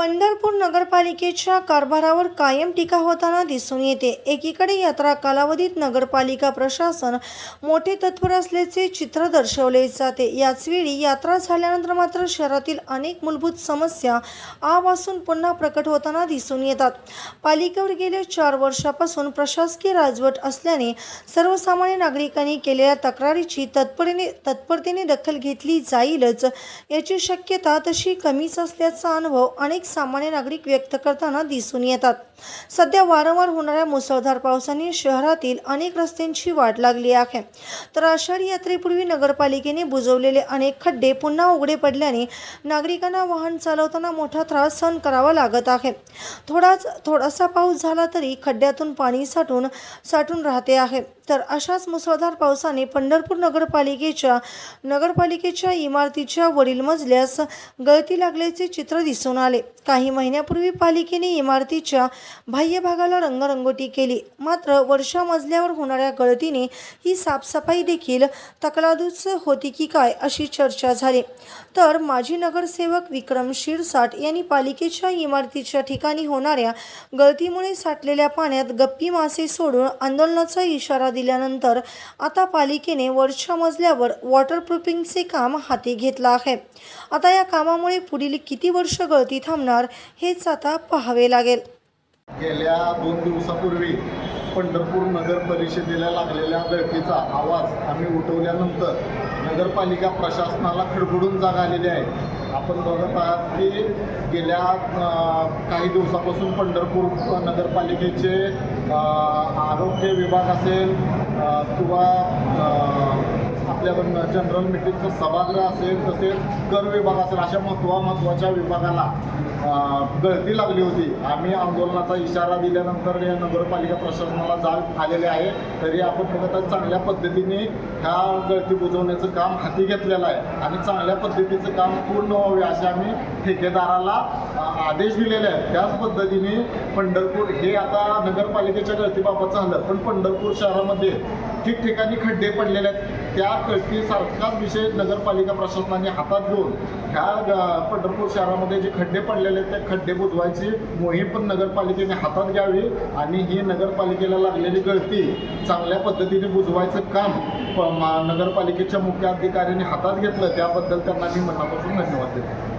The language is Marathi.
पंढरपूर नगरपालिकेच्या कारभारावर कायम टीका होताना दिसून येते. एकीकडे यात्रा कालावधीत नगरपालिका प्रशासन मोठे तत्पर असल्याचे चित्र दर्शवले जाते. याचवेळी यात्रा झाल्यानंतर मात्र शहरातील अनेक मूलभूत समस्या आपासून पुन्हा प्रकट होताना दिसून येतात. पालिकेवर गेल्या चार वर्षापासून प्रशासकीय राजवट असल्याने सर्वसामान्य नागरिकांनी केलेल्या तक्रारीची तत्परीने तत्परतेने दखल घेतली जाईलच. याची शक्यता तशी कमीच असल्याचा अनुभव अनेक सामान्य नागरिक व्यक्त करताना दिसून येतात. सध्या वारंवार होणाऱ्या मुसळधार पावसाने शहरातील अनेक रस्त्यांची वाट लागली आहे. तर आषाढी यात्रेपूर्वी नगरपालिकेने बुजवलेले अनेक खड्डे पुन्हा उघडे पडल्याने नागरिकांना वाहन चालवताना मोठा त्रास सहन करावा लागत आहे. थोडाच थोडासा पाऊस झाला तरी खड्ड्यातून पाणी साठून साठून राहते आहे. तर अशाच मुसळधार पावसाने पंढरपूर नगरपालिकेच्या नगरपालिकेच्या इमारतीच्या वरील मजल्यास गळती लागल्याचे चित्र दिसून आले. काही महिन्यापूर्वी पालिकेने इमारतीच्या बाह्य भागाला रंगरंगोटी केली. मात्र वर्षा मजल्यावर होणाऱ्या गळतीने ही साफसफाई देखील तकलादूच होती की काय अशी चर्चा झाली. तर माजी नगरसेवक विक्रम शिरसाट यांनी पालिकेच्या इमारतीच्या ठिकाणी होणाऱ्या गळतीमुळे साठलेल्या पाण्यात गप्पी मासे सोडून आंदोलनाचा इशारा दिल्यानंतर आता पालिकेने वरच्या मजल्यावर वॉटरप्रूफिंगचे काम हाती घेतलं आहे. आता या कामामुळे पुढील किती वर्ष गळती थांबणार? हेच आता पाहावे लागेल. गेल्या दोन दिवसापूर्वी पंढरपूर नगर परिषदेला लागलेल्या गळतीचा आवाज आम्ही उठवल्यानंतर नगरपालिका प्रशासनाला खडबडून जाग आलेली आहे. आपण बघत आहात की गेल्या काही दिवसापासून पंढरपूर नगरपालिकेचे आरोग्य विभाग असेल किंवा आपल्या जनरल मिटिंगचं सभागृह असेल तसेच कर विभाग असेल अशा महत्वा महत्त्वाच्या विभागाला गळती लागली होती. आम्ही आंदोलनाचा इशारा दिल्यानंतर या नगरपालिका प्रशासनाला जाग आलेले आहे. तरी आपण बघत आहोत चांगल्या पद्धतीने ह्या गळती बुजवण्याचं काम हाती घेतलेलं आहे. आणि चांगल्या पद्धतीचं काम पूर्ण व्हावे असे आम्ही ठेकेदाराला आदेश दिलेले आहेत. त्याच पद्धतीने पंढरपूर हे आता नगरपालिकेच्या गळतीबाबत झालं. पण पंढरपूर शहरामध्ये ठिकठिकाणी खड्डे पडलेले आहेत. त्या गळतीसारखाच विषय नगरपालिका प्रशासनाने हातात घेऊन ह्या पंढरपूर शहरामध्ये जे खड्डे पडलेले आहेत ते खड्डे बुजवायची मोहीम पण नगरपालिकेने हातात घ्यावी आणि ही नगरपालिकेला लागलेली गळती चांगल्या पद्धतीने बुजवायचं काम प- मा- नगरपालिकेच्या मुख्य अधिकाऱ्यांनी हातात घेतलं. त्याबद्दल त्यांना मी मनापासून धन्यवाद देतो.